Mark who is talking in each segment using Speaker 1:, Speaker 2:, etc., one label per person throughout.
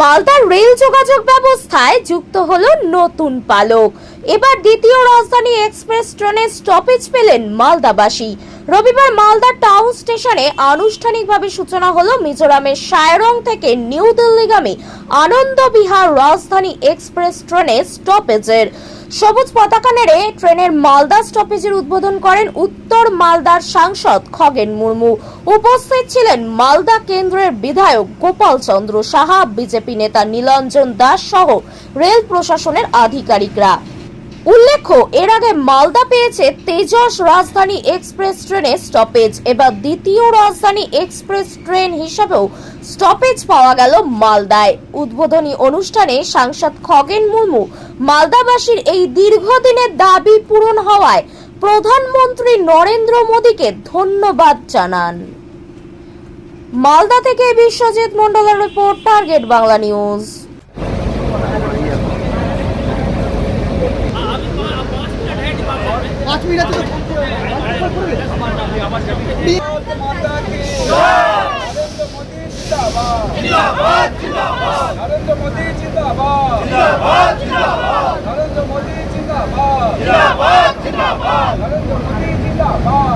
Speaker 1: মালদার রেল যোগাযোগ ব্যবস্থায় যুক্ত হলো নতুন পালক। এবার দ্বিতীয় রাজধানী এক্সপ্রেস ট্রেনের স্টপেজ পেলেন মালদাবাসী। রবিবার মালদা টাউন স্টেশনে আনুষ্ঠানিকভাবে সূচনা হলো মিজোরামের সায়রং থেকে নিউ দিল্লিগামী আনন্দ বিহার রাজধানী এক্সপ্রেস ট্রেনের স্টপেজের সবুজ পতাকা নেড়ে ট্রেনের মালদা স্টপেজের উদ্বোধন করেন উত্তর মালদার সাংসদ খগেন মুর্মু। উপস্থিত ছিলেন মালদা কেন্দ্রের বিধায়ক গোপাল চন্দ্র সাহা, বিজেপি নেতা নীলঞ্জন দাস সহ রেল প্রশাসনের আধিকারিকরা। উল্লেখ্য, এর আগে মালদা পেয়েছে তেজস রাজধানী এক্সপ্রেস ট্রেনের স্টপেজ এবার দ্বিতীয় রাজধানী এক্সপ্রেস ট্রেন হিসাবেও স্টপেজ পাওয়া গেল মালদায়। উদ্বোধনী অনুষ্ঠানে সাংসদ খগেন মুর্মু মালদাবাসীর এই দীর্ঘদিনের দাবি পূরণ হওয়ায় প্রধানমন্ত্রী নরেন্দ্র মোদীকে ধন্যবাদ জানান। মালদা থেকে বিশ্বজিৎ মন্ডলের রিপোর্ট, টার্গেট বাংলা নিউজ।
Speaker 2: পাঁচ মিনিট আছে
Speaker 3: নরেন্দ্র মোদী জিন্দাবাদ। নরেন্দ্র মোদী জিন্দাবাদ। নরেন্দ্র মোদী জিন্দাবাদ।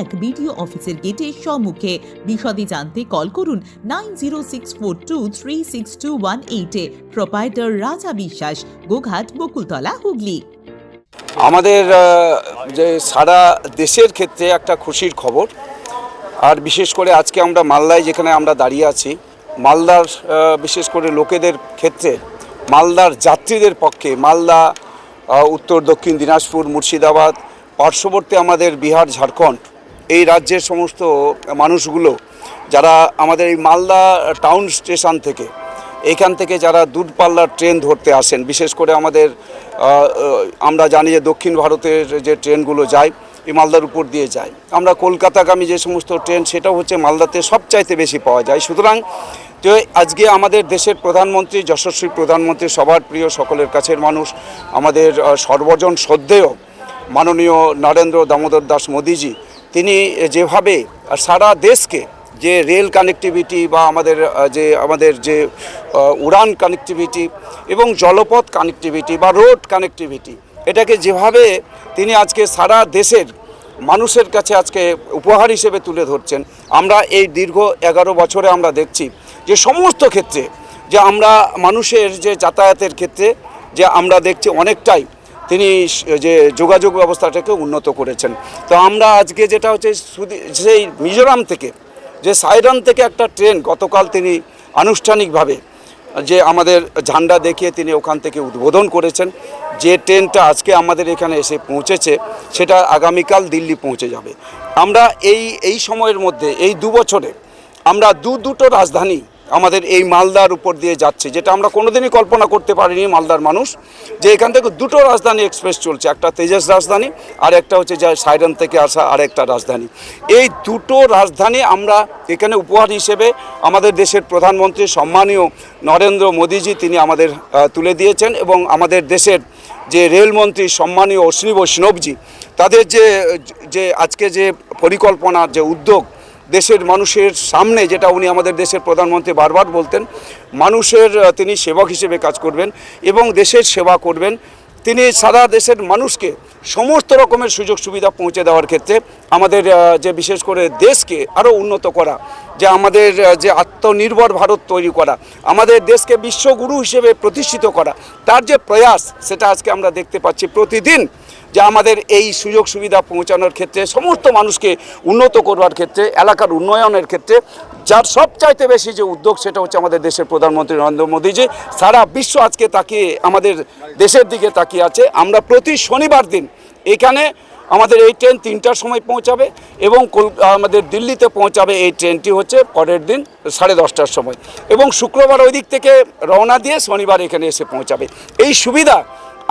Speaker 4: এক বিডিও অফিসের গেটের সম্মুখে। বিশদে জানতে কল করুন nine zero six four two three six two one এইটে প্রোপাইটার রাজা বিশ্বাস, গোঘাট, বকুলতলা, হুগলি।
Speaker 5: আমাদের যে সারা দেশের ক্ষেত্রে একটা খুশির খবর। আর বিশেষ করে আজকে আমরা মালদায় যেখানে আমরা দাঁড়িয়ে আছি, মালদার বিশেষ করে লোকেদের ক্ষেত্রে, মালদার যাত্রীদের পক্ষে, মালদা উত্তর, দক্ষিণ, দিনাজপুর, মুর্শিদাবাদ পার্শ্ববর্তী আমাদের বিহার, ঝাড়খণ্ড, এই রাজ্যের সমস্ত মানুষগুলো যারা আমাদের এই মালদা টাউন স্টেশন থেকে, এখান থেকে যারা দূরপাল্লার ট্রেন ধরতে আসেন, বিশেষ করে আমাদের আমরা জানি যে দক্ষিণ ভারতের যে ট্রেনগুলো যায়, এই মালদার উপর দিয়ে যায়। আমরা কলকাতাগামী যে সমস্ত ট্রেন, সেটাও হচ্ছে মালদাতে সবচাইতে বেশি পাওয়া যায়। সুতরাং, তো আজকে আমাদের দেশের প্রধানমন্ত্রী, যশস্বী প্রধানমন্ত্রী, সবার প্রিয় সকলের কাছের মানুষ, আমাদের সর্বজন শ্রদ্ধেয় মাননীয় নরেন্দ্র দামোদর দাস মোদিজি, তিনি যেভাবে সারা দেশকে যে রেল কানেক্টিভিটি বা আমাদের যে আমাদের যে উড়ান কানেক্টিভিটি এবং জলপথ কানেক্টিভিটি বা রোড কানেক্টিভিটি, এটাকে যেভাবে তিনি আজকে সারা দেশের মানুষের কাছে আজকে উপহার হিসেবে তুলে ধরছেন, আমরা এই দীর্ঘ এগারো বছরে আমরা দেখছি যে সমস্ত ক্ষেত্রে যে আমরা মানুষের যে যাতায়াতের ক্ষেত্রে যে আমরা দেখছি অনেকটাই তিনি যে যোগাযোগ ব্যবস্থাটাকে উন্নত করেছেন। তো আমরা আজকে যেটা হচ্ছে সেই মিজোরাম থেকে, যে সাইরান থেকে একটা ট্রেন গতকাল তিনি আনুষ্ঠানিকভাবে, যে আমাদের ঝান্ডা দেখিয়ে তিনি ওখান থেকে উদ্বোধন করেছেন। যে ট্রেনটা আজকে আমাদের এখানে এসে পৌঁছেছে, সেটা আগামীকাল দিল্লি পৌঁছে যাবে। আমরা এই এই সময়ের মধ্যে, এই দু বছরে, আমরা দু দুটো রাজধানী আমাদের এই মালদার উপর দিয়ে যাচ্ছে, যেটা আমরা কোনোদিনই কল্পনা করতে পারিনি মালদার মানুষ, যে এখান থেকে দুটো রাজধানী এক্সপ্রেস চলছে, একটা তেজস রাজধানী আর একটা হচ্ছে যা সাইরান থেকে আসা আর একটা রাজধানী। এই দুটো রাজধানী আমরা এখানে উপহার হিসেবে আমাদের দেশের প্রধানমন্ত্রী সম্মানীয় নরেন্দ্র মোদীজি তিনি আমাদের তুলে দিয়েছেন এবং আমাদের দেশের যে রেলমন্ত্রী সম্মানীয় অশ্বিনী বৈষ্ণবজি, তাদের যে যে আজকে যে পরিকল্পনা, যে উদ্যোগ দেশের মানুষের সামনে, যেটা উনি আমাদের দেশের প্রধানমন্ত্রী বারবার বলতেন, মানুষের তিনি সেবক হিসেবে কাজ করবেন এবং দেশের সেবা করবেন। তিনি সারা দেশের মানুষকে সমস্ত রকমের সুযোগ সুবিধা পৌঁছে দেওয়ার ক্ষেত্রে আমাদের যে বিশেষ করে দেশকে আরও উন্নত করা যে আমাদের যে আত্মনির্ভর ভারত তৈরি করা, আমাদের দেশকে বিশ্বগুরু হিসেবে প্রতিষ্ঠিত করা, তার যে প্রয়াস, সেটা আজকে আমরা দেখতে পাচ্ছি প্রতিদিন, যে আমাদের এই সুযোগ সুবিধা পৌঁছানোর ক্ষেত্রে, সমস্ত মানুষকে উন্নত করবার ক্ষেত্রে, এলাকার উন্নয়নের ক্ষেত্রে, যার সবচাইতে বেশি যে উদ্যোগ, সেটা হচ্ছে আমাদের দেশের প্রধানমন্ত্রী নরেন্দ্র মোদীজি। সারা বিশ্ব আজকে তাকিয়ে, আমাদের দেশের দিকে তাকিয়ে আছে। আমরা প্রতি শনিবার দিন এখানে আমাদের এই ট্রেন তিনটার সময় পৌঁছাবে এবং আমাদের দিল্লিতে পৌঁছাবে এই ট্রেনটি হচ্ছে পরের দিন সাড়ে দশটার সময়। এবং শুক্রবার ওই দিক থেকে রওনা দিয়ে শনিবার এখানে এসে পৌঁছাবে। এই সুবিধা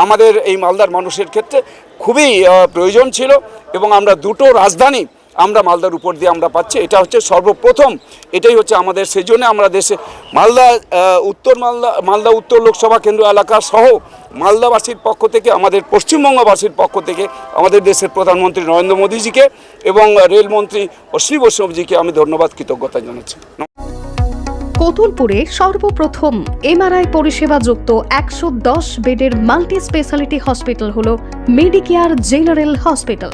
Speaker 5: আমাদের এই মালদার মানুষের ক্ষেত্রে খুবই প্রয়োজন ছিল এবং আমরা দুটো রাজধানী আমরা মালদার উপর দিয়ে আমরা পাচ্ছি, এটা হচ্ছে সর্বপ্রথম, এটাই হচ্ছে আমাদের সেই জন্য আমরা দেশে মালদা উত্তর মালদা মালদা উত্তর লোকসভা কেন্দ্র এলাকা সহ মালদাবাসীর পক্ষ থেকে, আমাদের পশ্চিমবঙ্গবাসীর পক্ষ থেকে, আমাদের দেশের প্রধানমন্ত্রী নরেন্দ্র মোদীজিকে এবং রেলমন্ত্রী অশ্বিনী বৈষ্ণবজিকে আমি ধন্যবাদ, কৃতজ্ঞতা জানাচ্ছি।
Speaker 6: কতুলপুরে সর্বপ্রথম এমআরআই পরিষেবা যুক্ত একশো দশ বেডের মাল্টি স্পেশালিটি হসপিটাল হল মেডিকেয়ার জেনারেল হসপিটাল।